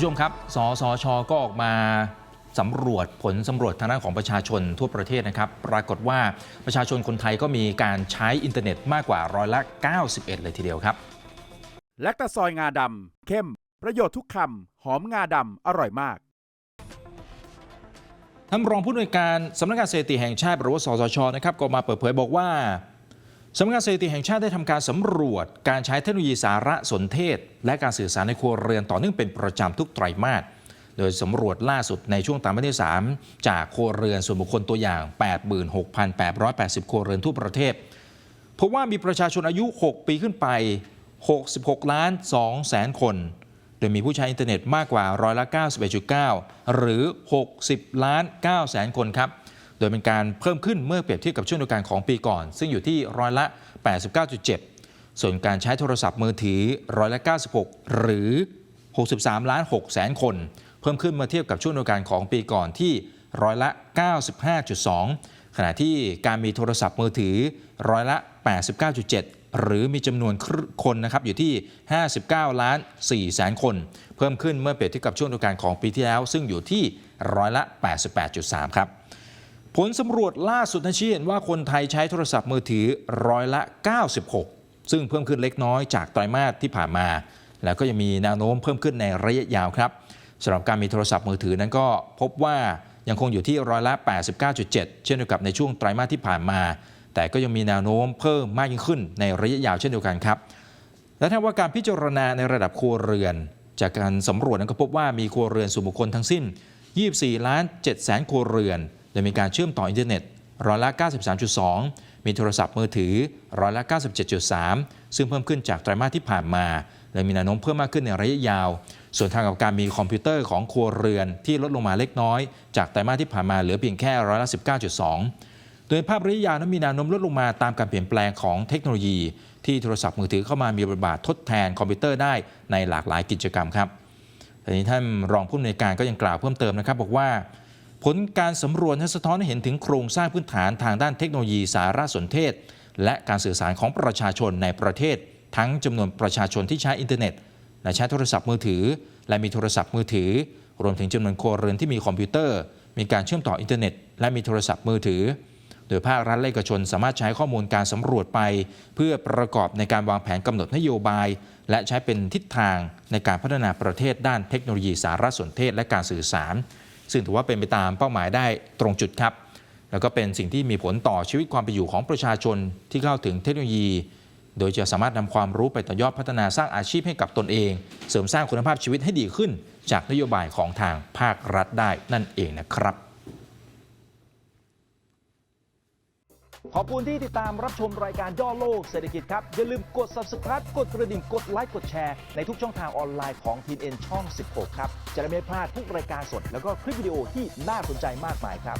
ผู้ชมครับ สสช ก็ออกมาสำรวจผลสำรวจทางด้านของประชาชนทั่วประเทศนะครับ ปรากฏว่าประชาชนคนไทยก็มีการใช้อินเทอร์เน็ตมากกว่าร้อยละ 91 เลยทีเดียวครับ แลคตาซอยงาดำเข้ม ประโยชน์ทุกคำ หอมงาดำอร่อยมากท่านรองผู้อำนวยการสำนักงานสถิติแห่งชาติหรือว่าสสชนะครับก็มาเปิดเผยบอกว่า สำนักงานสถิติแห่งชาติได้ทำการสำรวจ การใช้เทคโนโลยีสารสนเทศ และการสื่อสารในครัวเรือนต่อเนื่องเป็นประจำทุกไตรมาส โดยสำรวจล่าสุดในช่วงตรมาที่ 3 จากครัวเรือนส่วนบุคคลตัวอย่าง 86,880 ครัวเรือนทั่วประเทศพบว่ามีประชาชนอายุ 6 ปีขึ้นไป 66 ล้าน2แสนคน โดยมีผู้ใช้อินเทอร์เน็ตมากกว่าร้อยละ91.9 หรือ 60 ล้าน9แสนคนครับ โดยเป็นการเพิ่มขึ้นเมื่อเปรียบเทียบกับช่วงเดียวกันของปีก่อน ซึ่งอยู่ที่ร้อยละ 89.7 ส่วนการใช้โทรศัพท์มือถือร้อยละ 96 หรือ 63ล้าน6แสนคน เพิ่มขึ้นเมื่อเทียบกับช่วงเดียวกันของปีก่อนที่ร้อยละ 95.2 ขณะที่การมีโทรศัพท์มือถือร้อยละ 89.7หรือมีจำนวนคนนะครับอยู่ที่ 59 ล้าน4แสนคน เพิ่มขึ้นเมื่อเปรียบเทียบกับช่วงเดียวกันของปีที่แล้ว ซึ่งอยู่ที่ร้อยละ 88.3 ครับ ผลสำรวจล่าสุดนั้นชี้เห็นว่าคนไทยใช้โทรศัพท์มือถือร้อยละ 96 ซึ่งเพิ่มขึ้นเล็กน้อยจากไตรมาสที่ผ่านมา แล้วก็ยังมีแนวโน้มเพิ่มขึ้นในระยะยาวครับสำหรับการมีโทรศัพท์มือถือนั้นก็พบว่ายังคงอยู่ที่ร้อยละ 89.7 เช่นเดียวกับในช่วงไตรมาสที่ผ่านมา แต่ก็ยังมีแนวโน้มเพิ่มมากยิ่งขึ้นในระยะยาวเช่นเดียวกันครับ และถ้าว่าการพิจารณาในระดับครัวเรือน จากการสำรวจนั้นก็พบว่ามีครัวเรือนส่วนบุคคลทั้งสิ้น 24 ล้าน7แสนครัวเรือน โดยมีการเชื่อมต่ออินเทอร์เน็ตร้อยละ 93.2 มีโทรศัพท์มือถือร้อยละ 97.3 ซึ่งเพิ่มขึ้นจากไตรมาสที่ผ่านมา และมีแนวโน้มเพิ่มมากขึ้นในระยะยาว ส่วนทางกับการมีคอมพิวเตอร์ของครัวเรือนที่ลดลงมาเล็กน้อย จากไตรมาสที่ผ่านมาเหลือเพียงแค่ร้อยละ 19.2 โดยภาพระยะยาวนั้นมีแนวโน้มลดลงมาตามการเปลี่ยนแปลงของเทคโนโลยี ที่โทรศัพท์มือถือเข้ามามีบทบาททดแทนคอมพิวเตอร์ได้ในหลากหลายกิจกรรมครับทีนี้ท่านรองผู้อำนวยการก็ยังกล่าวเพิ่มเติมนะครับบอกว่า ผลการสำรวจสะท้อนให้เห็นถึงโครงสร้างพื้นฐานทางด้านเทคโนโลยีสารสนเทศ และการสื่อสารของประชาชนในประเทศ ทั้งจำนวนประชาชนที่ใช้อินเทอร์เน็ต และใช้โทรศัพท์มือถือ และมีโทรศัพท์มือถือ รวมถึงจำนวนครัวเรือนที่มีคอมพิวเตอร์ มีการเชื่อมต่ออินเทอร์เน็ต และมีโทรศัพท์มือถือ โดยภาครัฐและเอกชนสามารถใช้ข้อมูลการสำรวจไป เพื่อประกอบในการวางแผนกำหนดนโยบาย และใช้เป็นทิศทางในการพัฒนาประเทศด้านเทคโนโลยีสารสนเทศ และการสื่อสาร ซึ่งถือว่าเป็นไปตามเป้าหมายได้ตรงจุดครับ แล้วก็เป็นสิ่งที่มีผลต่อชีวิตความเป็นอยู่ของประชาชนที่เข้าถึงเทคโนโลยี โดยจะสามารถนำความรู้ไปต่อยอดพัฒนาสร้างอาชีพให้กับตนเอง เสริมสร้างคุณภาพชีวิตให้ดีขึ้น จากนโยบายของทางภาครัฐได้นั่นเองนะครับ ขอบคุณที่ติดตามรับชมรายการย่อโลกเศรษฐกิจครับ อย่าลืมกด subscribe กดกระดิ่งกดไลค์กดแชร์ในทุกช่องทางออนไลน์ของทีเอ็นช่อง 16 ครับ จะได้ไม่พลาดทุกรายการสด แล้วก็คลิปวิดีโอที่น่าสนใจมากมายครับ